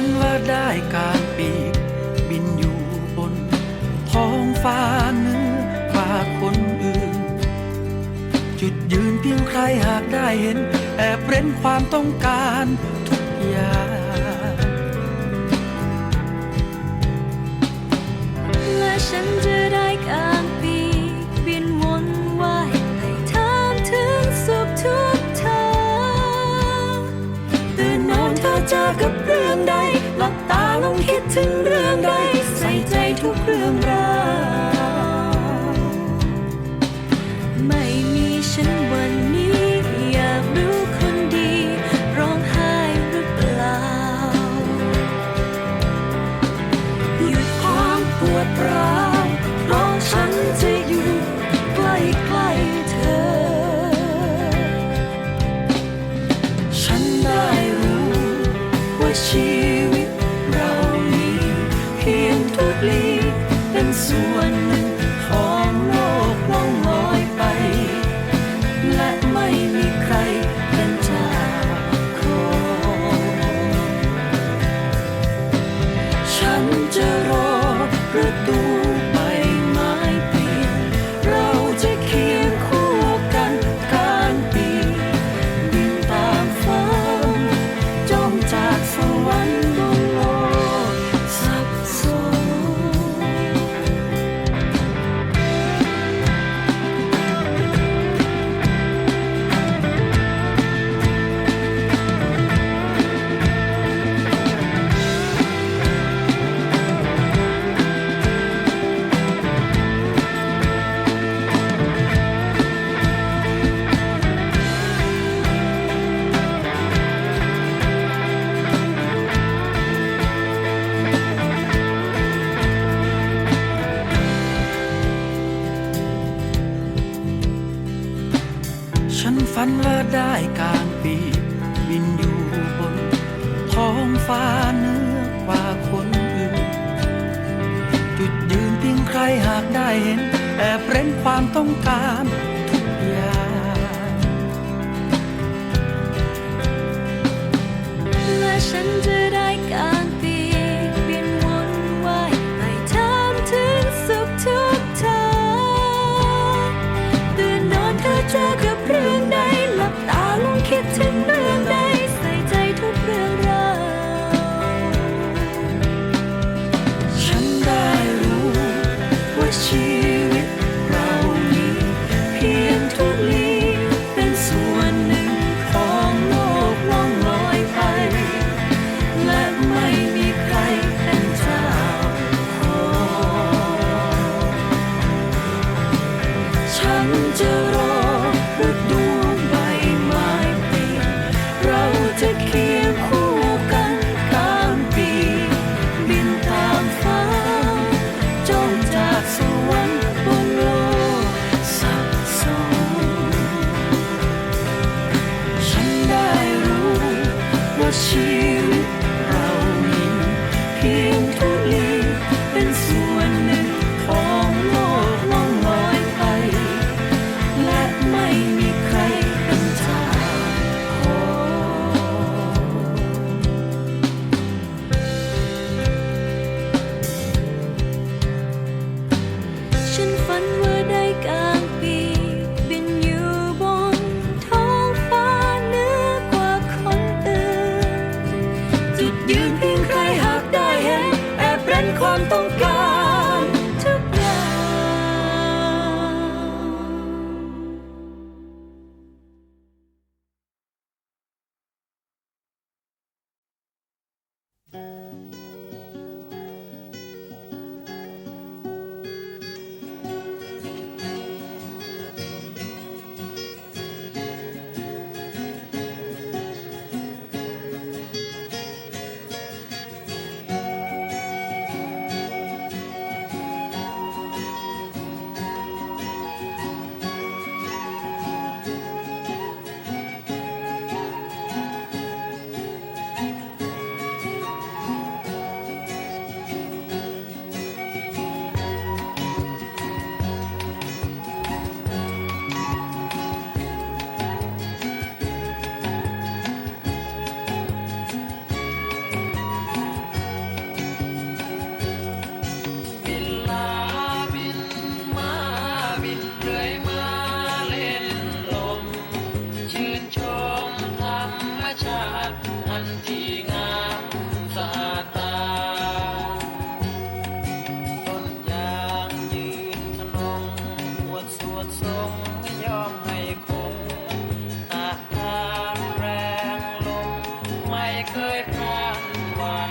ันว่าได้การปีก บินอยู่บนท้องฟ้าเหนือกว่าคนอื่น จุดยืนเพียงใครหากได้เห็น แอบเร้นความต้องการทุกอย่างและฉันจะได้ ไม่ เลิศได้การปีบินอยู่บนท้องฟ้าเนื้อกว่าคนอื่น จุดยืนเพียงใครหากได้เห็น แอบเร้นความต้องการทุกอย่าง และฉันจะ ฝันว่าได้กลางปีบินอยู่บนท้องฟ้าเหนือกว่าคนอื่น จุดยืนเพียงใครหากได้เห็นแอบเรนความต้องการ เคยพลาดหวัง